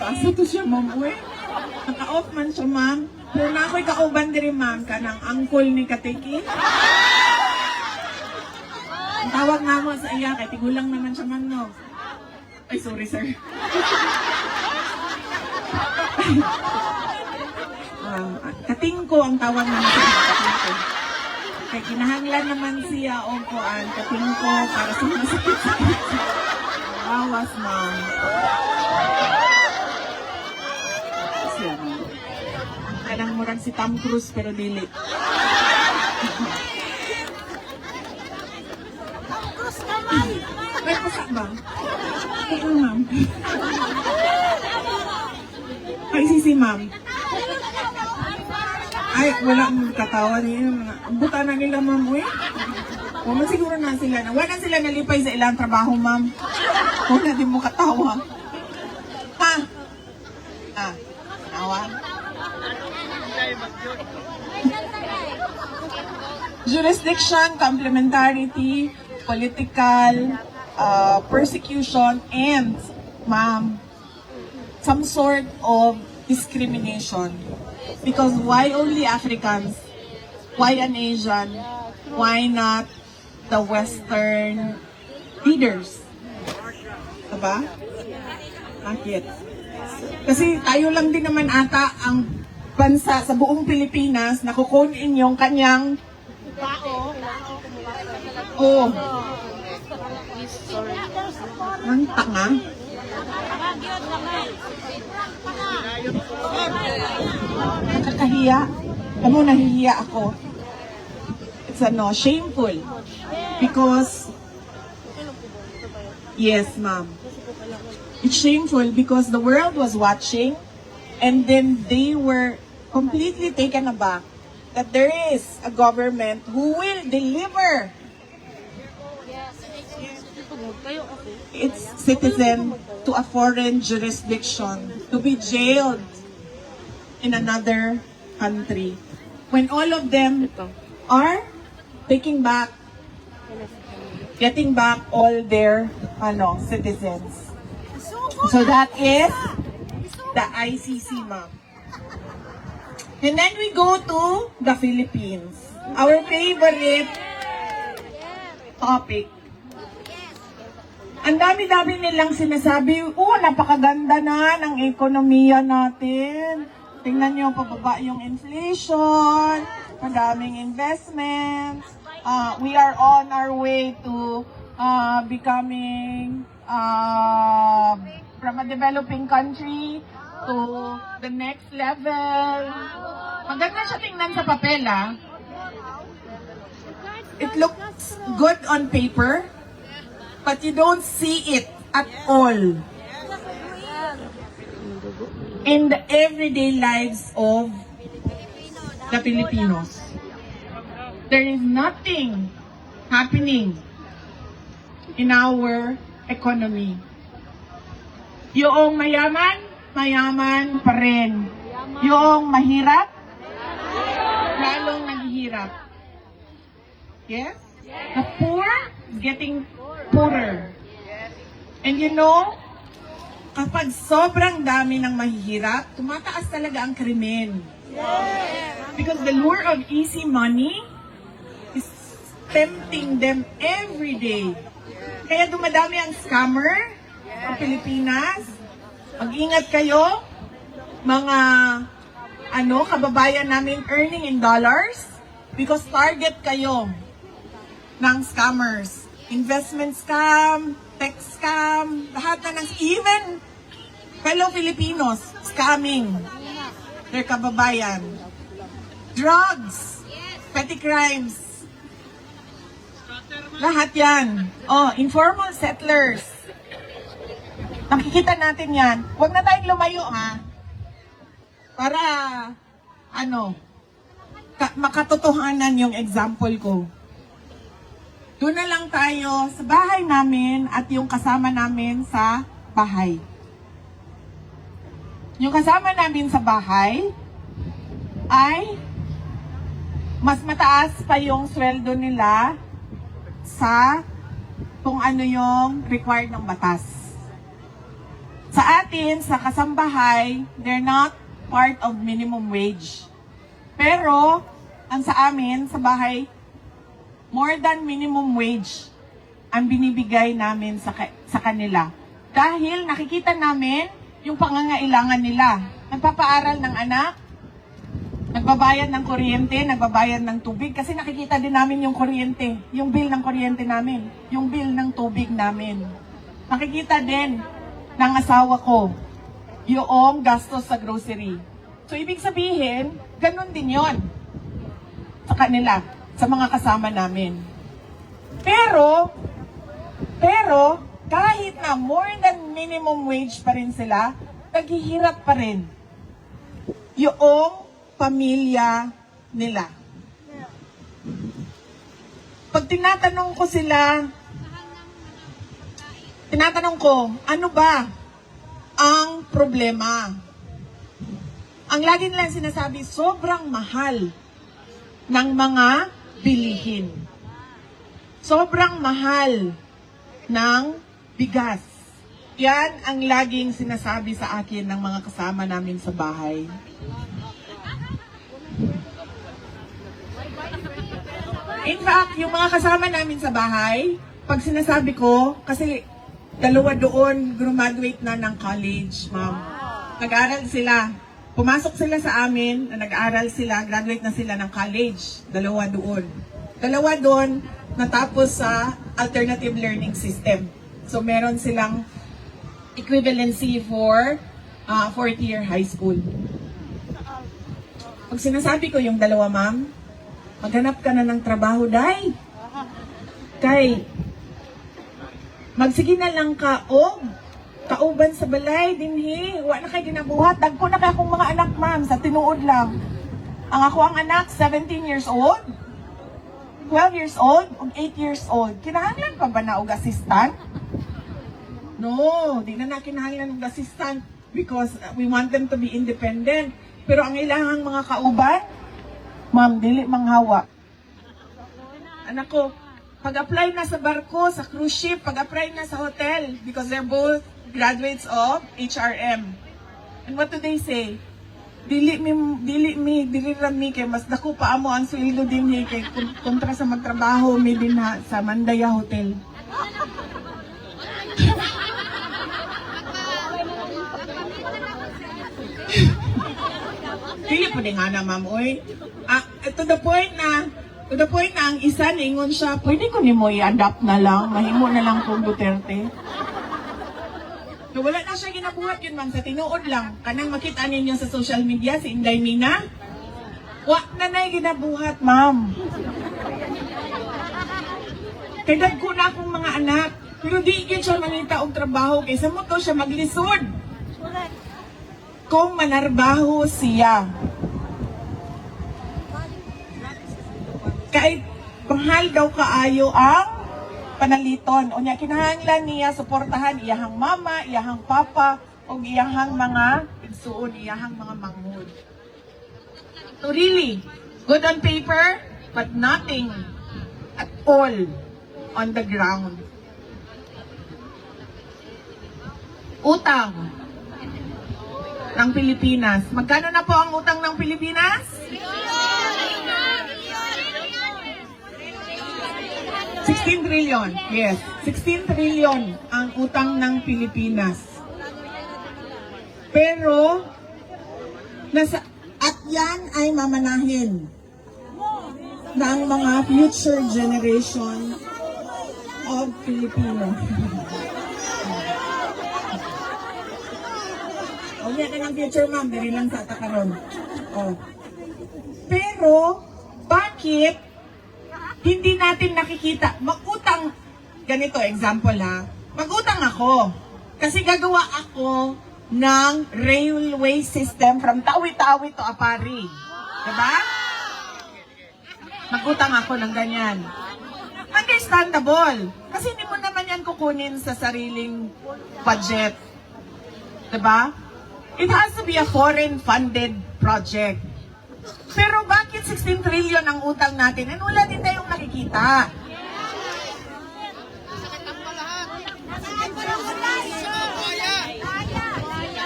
Asa to siya, ma'am, uy. Naka-off man siya, ma'am. Pero na ako'y kauban diri, ma'am, ka ng angkol ni Katiki. Ang tawag nga mo sa iya, kay tigulang naman siya, ma'am, no? Ay, sorry, sir. um, katingko ang tawag naman sa katingko. Kay kinahanglan naman siya o kuan, katingko, para sa mga sakit-sakit. Bawas, ma'am. Siya, ma'am. Kanang murag si Tom Cruise pero dili. May pasak ba? Oo, ma'am. Ay, sisi, ma'am. Ay, wala mong katawa niya. Buta na nila, ma'am. O, man siguro na sila na. Wala sila nalipay sa ilang trabaho, ma'am. Wala din mo katawa. Ha? Ah, tawa? Jurisdiction, complementarity, political, uh, persecution, and, ma'am, some sort of discrimination. Because why only Africans? Why an Asian? Why not the Western leaders? Diba? Bakit? Kasi tayo lang din naman ata ang bansa sa buong Pilipinas na kukunin yung kanyang Oh. Ang tanga. Nakakahiya. Alam mo, nahihiya ako. It's ano, shameful. Because, yes, ma'am. It's shameful because the world was watching and then they were completely taken aback that there is a government who will deliver its citizen to a foreign jurisdiction to be jailed in another country. When all of them are taking back getting back all their ano citizens. So that is the ICC ma'am and then we go to the Philippines our favorite topic ang dami-dami nilang sinasabi, oh, napakaganda na ng ekonomiya natin. Tingnan nyo, pababa yung inflation, madaming investments. Uh, we are on our way to uh, becoming uh, from a developing country to the next level. Maganda siya tingnan sa papel, ah. It looks good on paper, but you don't see it at all in the everyday lives of the Filipinos. There is nothing happening in our economy. Yung mayaman, mayaman pa rin. Yung mahirap, lalong naghihirap. Yes? The poor getting poorer. And you know, kapag sobrang dami ng mahihirap, tumataas talaga ang krimen. Because the lure of easy money is tempting them every day. Kaya dumadami ang scammer sa Pilipinas. Mag-ingat kayo, mga ano, kababayan namin earning in dollars because target kayo ng scammers. Investment scam, tech scam, lahat na ng, even fellow Filipinos scamming their kababayan. Drugs, petty crimes, lahat yan. Oh, informal settlers. Nakikita natin yan. Huwag na tayong lumayo ha. Para, ano, ka- makatotohanan yung example ko. Doon na lang tayo sa bahay namin at yung kasama namin sa bahay. Yung kasama namin sa bahay ay mas mataas pa yung sweldo nila sa kung ano yung required ng batas. Sa atin, sa kasambahay, they're not part of minimum wage. Pero, ang sa amin, sa bahay, more than minimum wage ang binibigay namin sa, sa kanila. Dahil nakikita namin yung pangangailangan nila. Nagpapaaral ng anak, nagbabayad ng kuryente, nagbabayad ng tubig, kasi nakikita din namin yung kuryente, yung bill ng kuryente namin, yung bill ng tubig namin. Nakikita din ng asawa ko yung gastos sa grocery. So, ibig sabihin, ganun din yon sa kanila, sa mga kasama namin. Pero, pero, kahit na more than minimum wage pa rin sila, naghihirap pa rin yung pamilya nila. Pag tinatanong ko sila, tinatanong ko, ano ba ang problema? Ang lagi nilang sinasabi, sobrang mahal ng mga bilihin. Sobrang mahal ng bigas. Yan ang laging sinasabi sa akin ng mga kasama namin sa bahay. In fact, yung mga kasama namin sa bahay, pag sinasabi ko, kasi dalawa doon graduate na ng college, ma'am. Nag-aral sila. Pumasok sila sa amin, na nag-aral sila, graduate na sila ng college. Dalawa doon. Dalawa doon, natapos sa alternative learning system. So, meron silang equivalency for uh, fourth year high school. Pag sinasabi ko yung dalawa, ma'am, maghanap ka na ng trabaho, day. Kay, magsige na lang ka, o, kauban sa balay, dinhi, wa na kay ginabuhat, dagko na kay akong mga anak, ma'am, sa tinuod lang. Ang ako ang anak, 17 years old, 12 years old, ug 8 years old. Kinahanglan pa ba na og assistant? No, di na na kinahanglan ng assistant because we want them to be independent. Pero ang ilangang mga kauban, ma'am, dili manghawa. Anak ko, pag-apply na sa barko, sa cruise ship, pag-apply na sa hotel because they're both graduates of HRM. And what do they say? Dili mi dili mi dili ra kay mas dako pa amo ang sweldo din ni kay kontra sa magtrabaho mi din ha, sa Mandaya Hotel. Dili po din nga na, ma'am, oy. Ah, to the point na, to the point na ang isa ningon siya, pwede ko ni mo i-adapt na lang, mahimo na lang kung Duterte. So, wala na siya ginabuhat yun, ma'am, sa tinuod lang. Kanang makita ninyo sa social media, si Inday Mina, wa na na ginabuhat, ma'am. Kay dagko na akong mga anak, pero di yun siya manita og trabaho, kaysa mo to siya maglisod kung manarbaho siya. Mahal daw kaayo ang panaliton. O niya, kinahanglan niya suportahan iyahang mama, iyahang papa, o iyahang mga igsuon, iyahang mga manghod. So really, good on paper, but nothing at all on the ground. Utang ng Pilipinas. Magkano na po ang utang ng Pilipinas? 16 trillion. Yes, 16 trillion ang utang ng Pilipinas. Pero, nasa, at yan ay mamanahin ng mga future generation of Filipino. O ka ng future ma'am, dali lang sa takaron. O. Pero, bakit hindi natin nakikita, magutang, ganito example ha, magutang ako. Kasi gagawa ako ng railway system from Tawi-Tawi to Apari. Diba? Magutang ako ng ganyan. Understandable. Kasi hindi mo naman yan kukunin sa sariling budget. Diba? It has to be a foreign funded project. Pero bakit 16 trillion ang utang natin? And wala din tayong nakikita.